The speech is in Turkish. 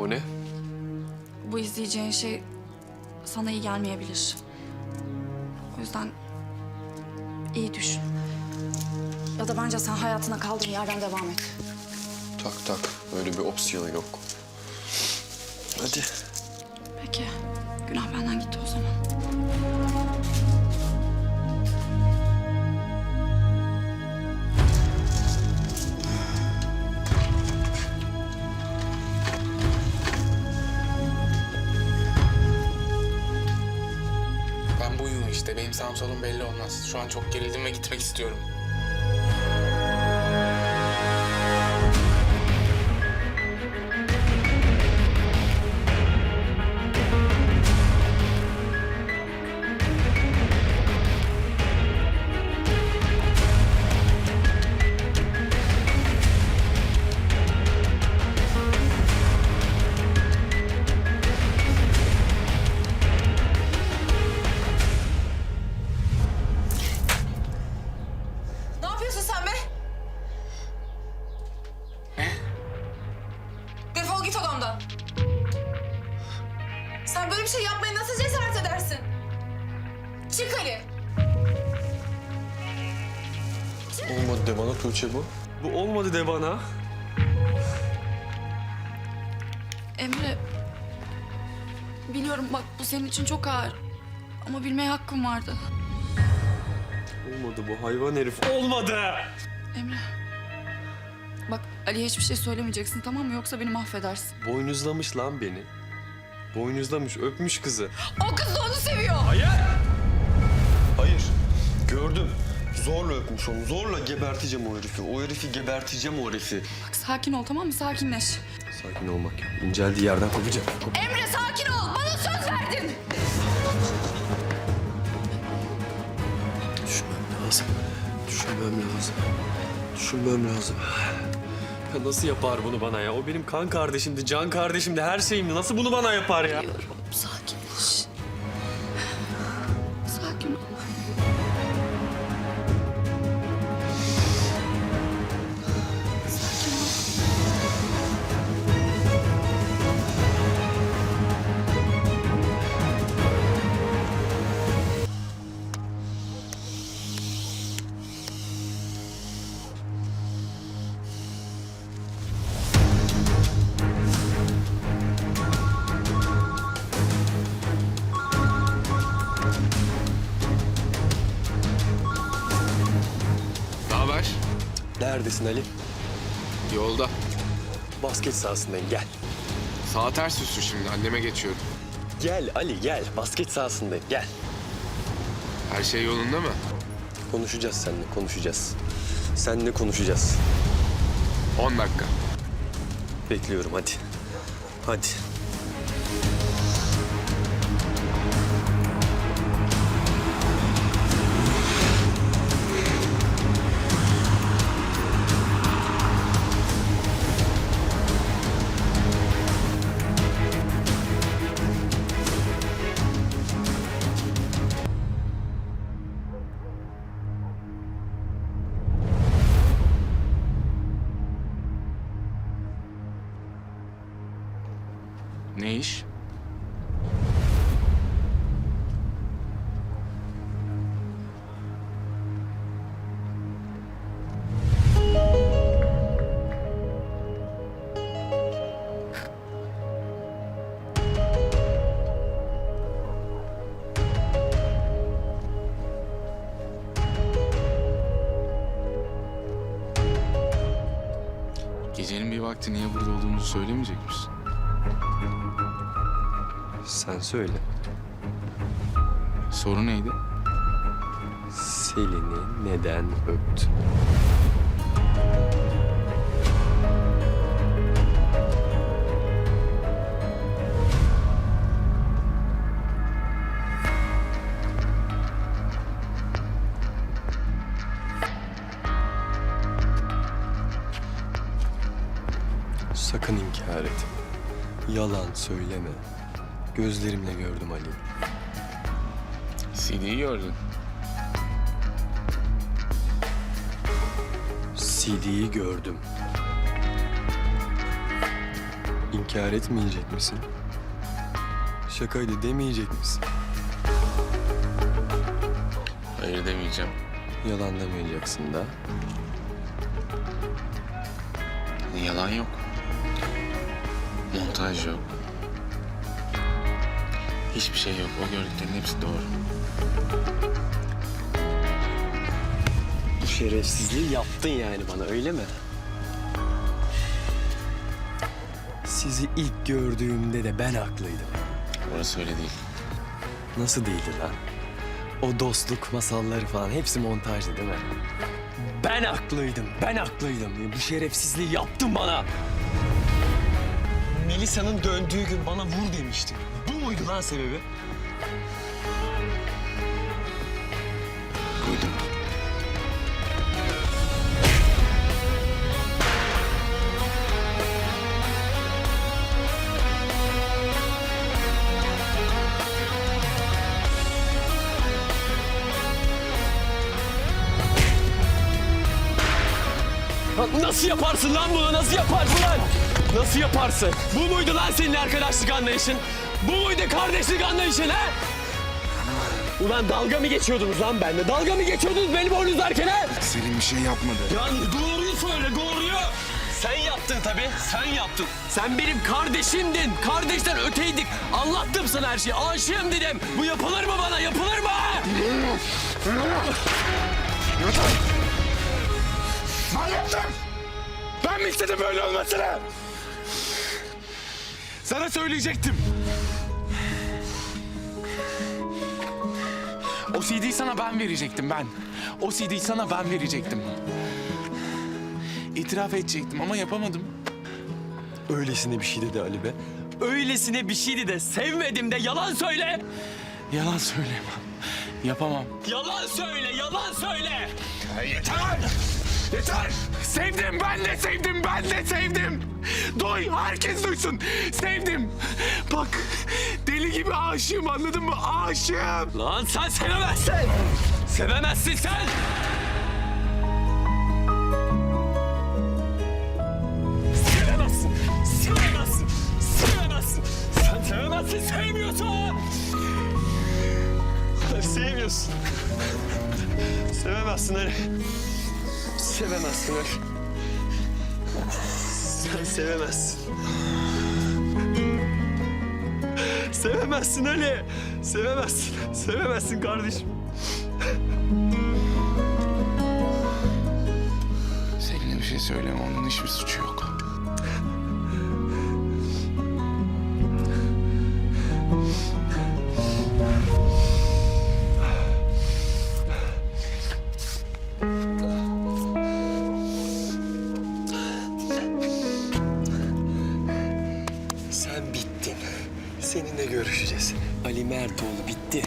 O ne? Bu izleyeceğin şey sana iyi gelmeyebilir. O yüzden iyi düşün. Ya da bence sen hayatına kaldığın yerden devam et. Tak tak. Öyle bir opsiyon yok. Hadi. Peki. Günah benden gitti o zaman. İşte. Benim sağım solum belli olmaz. Şu an çok gerildim ve gitmek istiyorum. Olmadı de bana Tuğçe bu. Bu olmadı de bana. Emre, biliyorum bak bu senin için çok ağır. Ama bilmeye hakkım vardı. Olmadı bu hayvan herif. Olmadı. Emre. Bak Ali'ye hiçbir şey söylemeyeceksin tamam mı? Yoksa beni mahvedersin. Boynuzlamış lan beni. Boynuzlamış, öpmüş kızı. O kız da onu seviyor. Hayır. Hayır. Gördüm. Zorla öpmüş onu. Zorla geberteceğim o herifi. O herifi geberteceğim o herifi. Bak sakin ol tamam mı? Sakinleş. Sakin olmak yok. İnceldiği yerden kopacak. Kop- Emre sakin ol. Bana söz verdin. Düşünmem lazım. Düşünmem lazım. Düşünmem lazım. Ya nasıl yapar bunu bana ya? O benim kan kardeşimdi, can kardeşimdi, her şeyimdi. Nasıl bunu bana yapar ya? Biliyorum. Sakinleş. Neredesin Ali? Yolda. Basket sahasındayım. Gel. Sağ ters üstü şimdi. Anneme geçiyorum. Gel Ali gel. Basket sahasındayım. Gel. Her şey yolunda mı? Konuşacağız seninle, konuşacağız. Seninle konuşacağız. 10 dakika. Bekliyorum hadi. Hadi. Ne iş? Gecenin bir vakti niye burada olduğumuzu söylemeyecek misin? Sen söyle. Soru neydi? Selin'i neden öptün? Sakın inkar etme. Yalan söyleme. Gözlerimle gördüm Ali. CD'yi gördün. CD'yi gördüm. İnkar etmeyecek misin? Şakaydı demeyecek misin? Hayır demeyeceğim. Yalan demeyeceksin da. Yalan yok. Montaj yok. Hiçbir şey yok. O gördüklerin hepsi doğru. Bu şerefsizliği yaptın yani bana öyle mi? Sizi ilk gördüğümde de ben haklıydım. Orası öyle değil. Nasıl değildi lan? O dostluk masalları falan hepsi montajdı değil mi? Ben haklıydım, ben haklıydım. Bu şerefsizliği yaptın bana. Melisa'nın döndüğü gün bana vur demiştin. Bu muydu lan sebebi? Nasıl yaparsın lan bunu? Nasıl yaparsın lan? Nasıl yaparsın? Bu muydu lan senin arkadaşlık anlayışın? Bu muydu kardeşlik anlayışın ha? Ulan dalga mı geçiyordunuz lan benimle? Dalga mı geçiyordunuz beni boynuzlarken ha? Selim bir şey yapmadı. Ya doğruyu söyle, doğruyu. Sen yaptın tabii, sen yaptın. Sen benim kardeşimdin. Kardeşten öteydik. Anlattım sana her şeyi. Aşığım dedim. Bu yapılır mı bana? Yapılır mı? Ben yaptım. Ben mi istedim böyle olmasını? Sana söyleyecektim. O CD'yi sana ben verecektim ben. O CD'yi sana ben verecektim. İtiraf edecektim ama yapamadım. Öylesine bir şey dedi Ali be. Öylesine bir şeydi de sevmedim de yalan söyle. Yalan söyleyemem. Yapamam. Yalan söyle, yalan söyle. Yeter! Yeter! Sevdim ben de sevdim ben de sevdim. Duy herkes duysun. Sevdim. Bak deli gibi aşığım anladın mı? Aşığım. Lan sen sevemezsin. Sevemezsin sen. Sevemezsin. Sevemezsin. Sevemezsin. Sen sevemezsin, sevmiyorsun. Sevmiyorsun. Sevemezsin Ali. Sevemezsin Ali. Sen sevemezsin. Sevemezsin Ali. Sevemezsin. Sevemezsin kardeşim. Selin'e bir şey söyleme onun hiçbir suçu yok. Seninle görüşeceğiz. Ali Mertoğlu bitti.